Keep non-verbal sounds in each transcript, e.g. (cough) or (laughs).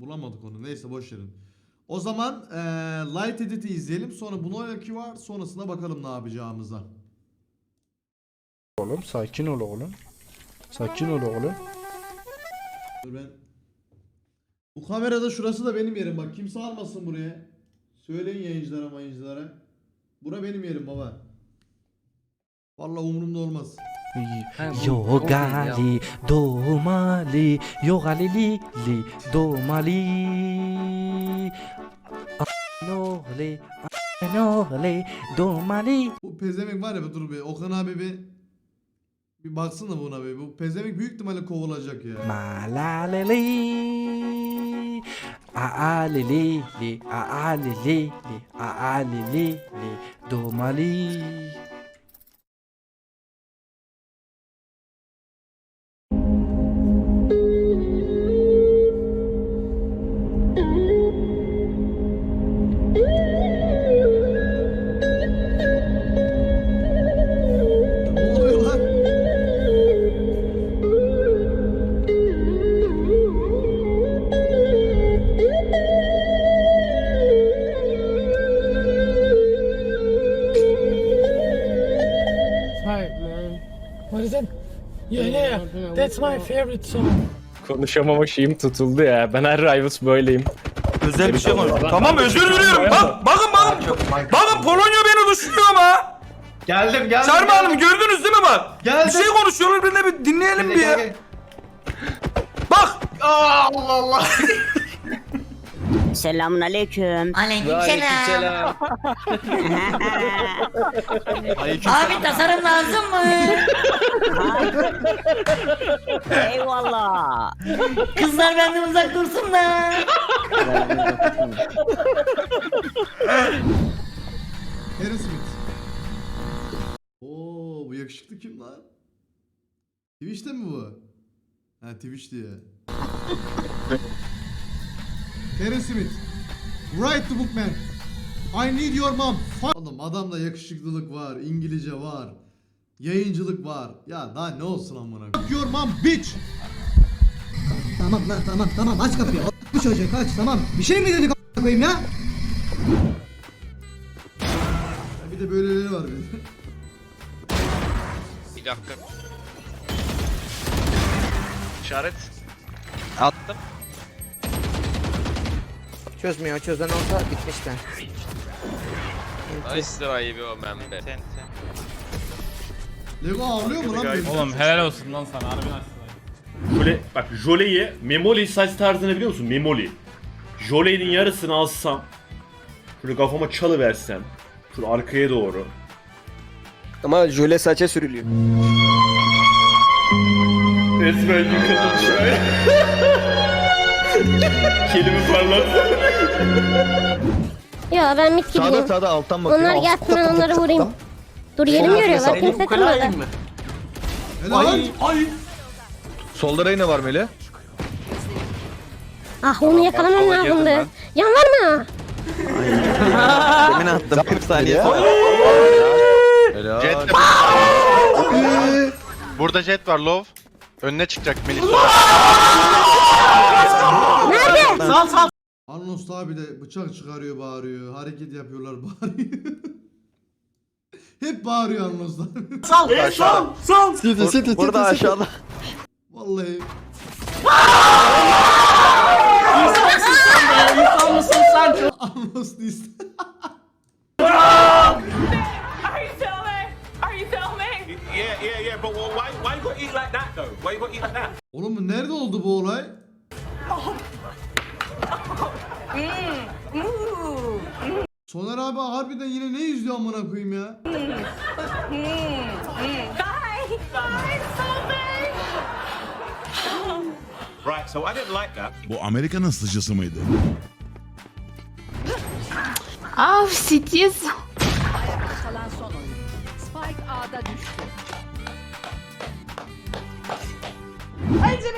Bulamadık onu. Neyse boş verin. O zaman eee Light Edit'i izleyelim. Sonra Bloyaki var. Sonrasında bakalım ne yapacağımıza. Oğlum sakin ol oğlum. Sakin ol oğlum. Dur ben. Bu kamerada şurası da benim yerim bak. Kimse almasın buraya. Söyleyin yayıncılara mayıncılara. Bura benim yerim baba. Vallahi umurumda olmaz. Yogali domali yogali li li domali Nole nole domali Bu pezevenk var ya dur bir Okan abi bir bir baksana buna bir. Bu pezevenk büyük ihtimalle kovulacak ya. Malaleli Aalili li aalili li aalili li domali What is it? Yeah, yeah, that's my favorite song. Konuşamama şeyim tutuldu ya. Ben her Rivals böyleyim. Özel bir şey var. Tamam özür diliyorum. Bak bakın bakın. Bakın Polonya beni dışlıyor ama. Geldim geldim. Sarma Hanım gördünüz değil mi bak? Geldim. Bir şey konuşuyorlar bir de bir dinleyelim bir ya. Bak. Aa, Allah Allah. Selamun aleyküm. Aleykümselam. Abi tasarım lazım mı? Eyvallah. Kızlar benden uzak dursun da. Harry Smith. Oo bu yakışıklı kim lan? Twitch'te mi bu? Ha Twitch diye. Harry Smith. Write the book man. I need your mom. Oğlum adamda yakışıklılık var, İngilizce var, yayıncılık var. Ya daha ne olsun amına. Fuck your mom bitch. Tamam lan tamam tamam aç kapıyı. Bu çocuk aç tamam. Bir şey mi dedik a**a koyayım ya? Ya bir de böyleleri var de. Bir dakika. İşaret. Attım. Çözmüyor çözen olsa bitmişler. Nice try o membe. Ten ten. Lego ağlıyor mu lan benim? Oğlum helal olsun lan sana harbiden açsın. Jole, bak Jole'yi, Memoli saç tarzını biliyor musun? Memoli. Jole'nin yarısını alsam, şöyle kafama çalıversem, şöyle arkaya doğru. Ama jöle saça sürülüyor. Resmen yıkadım şöyle. Kelimi parlatsam. Ya ben mit Sağda gibiyim. sağda alttan bakıyor. Onlar gelsin ben onları vurayım. Dur yerimi görüyorlar. Kimse kırmadı. Helal. Solda Reyna var Meli. Ah onu yakalamam lazımdı. Yan var mı? Demin attım 40 saniye sonra. Helal. Jet de Burada jet var love. Önüne çıkacak Nerede? Sal sal. Arnold abi de bıçak çıkarıyor bağırıyor. Hareket yapıyorlar (laughs) bağırıyor. Hep bağırıyor Arnold abi. Sal. E, sal. Sal. Sidi sidi Burada aşağıda. Vallahi. İnsan mısın sen be? İnsan mısın sen? Arnold değilsin. Oğlum nerede oldu bu olay? Soner abi harbiden yine ne izliyor amına koyayım ya? Right so I didn't like that. Bu Amerika'nın sıcısı mıydı? Av sitiyiz.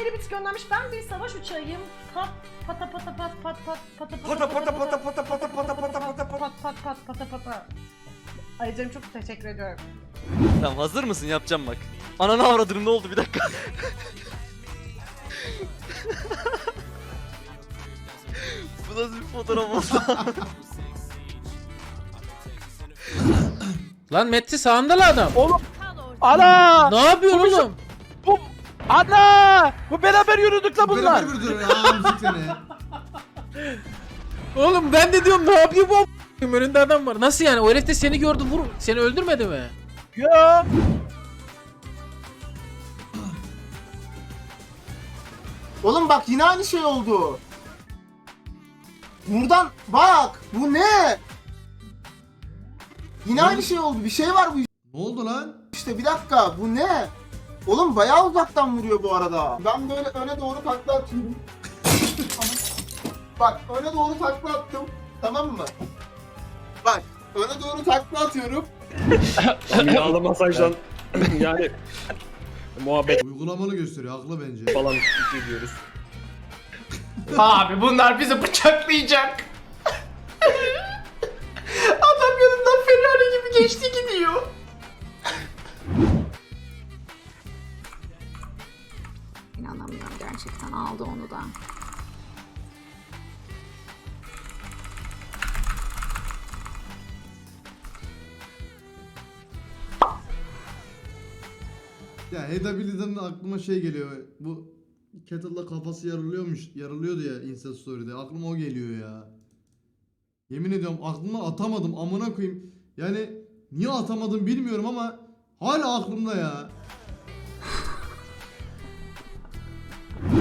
Tık göndermiş. Ben bir savaş uçağıyım. Pat pata pata pat pat pat pata pata pata pata pata pata pata pata pata pat pat pat pata pata. Ayrıca çok teşekkür ediyorum. Tamam hazır mısın yapacağım bak. Ananı avradım ne oldu bir dakika. nasıl bir fotoğraf oldu? Lan Metti sağında lan adam. Oğlum. Ana! Ne yapıyorsun oğlum? Ana! Bu beraber yürüdük la bunlar. Beraber bir ya müzik seni. Oğlum ben de diyorum ne yapıyor bu a**ayım? önünde adam var. Nasıl yani? O herif de seni gördü vur. Seni öldürmedi mi? Ya. Oğlum bak yine aynı şey oldu. Buradan bak bu ne? Yine aynı şey oldu. Bir şey var bu Ne oldu lan? işte bir dakika bu ne? Oğlum bayağı uzaktan vuruyor bu arada. Ben böyle öne doğru takla atıyorum. (laughs) Bak öne doğru takla attım. Tamam mı? Bak öne doğru takla atıyorum. (laughs) Yağlı masajdan yani muhabbet Uygulamalı gösteriyor. Haklı bence. falan gidiyoruz. Abi bunlar bizi bıçaklayacak. Ya Heda Billy'den aklıma şey geliyor. Bu Kettle'la kafası yarılıyormuş. Yarılıyordu ya Insta Story'de. Aklıma o geliyor ya. Yemin ediyorum aklımdan atamadım amına koyayım. Yani niye atamadım bilmiyorum ama hala aklımda ya.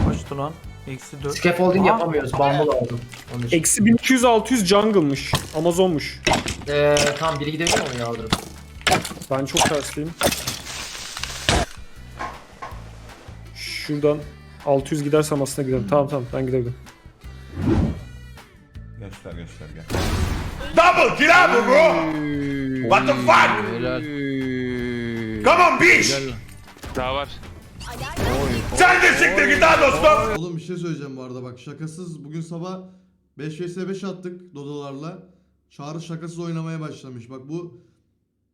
Kaçtı lan? Eksi 4. Scaffolding yapamıyoruz. Bumble aldım. Eksi 1200 600 jungle'mış. Amazon'muş. Eee tamam biri gidebilir mi yavrum? Ben çok tersliyim. Şuradan 600 gidersem aslında giderim. Tamam tamam ben gidebilirim. Göster göster gel. Double get out bro. What the fuck? Helal. Come on bitch. Daha var. Sen de siktir git lan dostum. Oğlum bir şey söyleyeceğim bu arada bak şakasız bugün sabah 5 vs 5 attık dodolarla. Çağrı şakasız oynamaya başlamış. Bak bu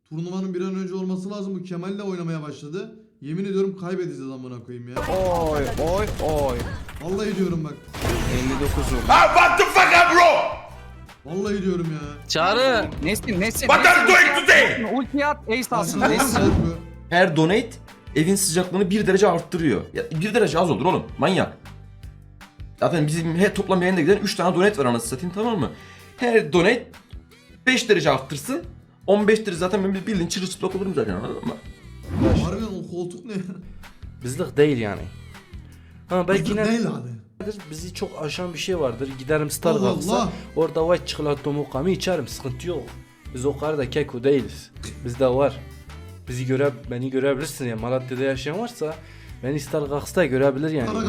turnuvanın bir an önce olması lazım. Bu Kemal'le oynamaya başladı. Yemin ediyorum kaybedeceğiz amına koyayım ya. Oy oy oy. Vallahi diyorum bak. 59'um. Ah what the fuck up bro? Vallahi diyorum ya. Çağrı. Nesin nesin? What are you doing today? Ulti at ace alsın. Aslında Nesin? Her donate evin sıcaklığını bir derece arttırıyor. Ya bir derece az olur oğlum. Manyak. Zaten bizim her toplam yayında giden 3 tane donate var anasını satayım tamam mı? Her donate 5 derece arttırsın. 15 derece zaten ben bildiğin çırılçıplak olurum zaten anladın mı? Koltuk ne ya? Bizlik değil yani. Ha belki ne? değil abi. Bizi çok aşan bir şey vardır. Giderim Star Allah kalksa Allah. orada white çikolata mukamı içerim. Sıkıntı yok. Biz o kadar da keko değiliz. Bizde var. Bizi göre beni görebilirsin ya. Malatya'da yaşayan varsa beni Star kalksa görebilir yani.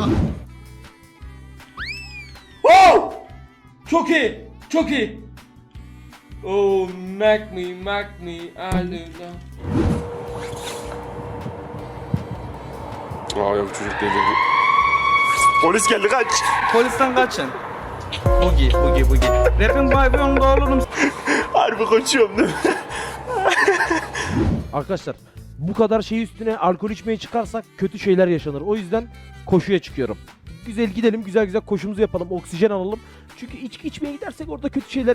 Oh! Çok iyi. Çok iyi. Oh, make me, make me, hallelujah. Aa yok çocuk delirdi. Polis geldi kaç. Polisten kaçın. Bugi, bugi, bugi. Rapin baybiyonda olurum. Harbi kaçıyorum değil mi? Arkadaşlar bu kadar şey üstüne alkol içmeye çıkarsak kötü şeyler yaşanır. O yüzden koşuya çıkıyorum. Güzel gidelim güzel güzel koşumuzu yapalım oksijen alalım. Çünkü içki içmeye gidersek orada kötü şeyler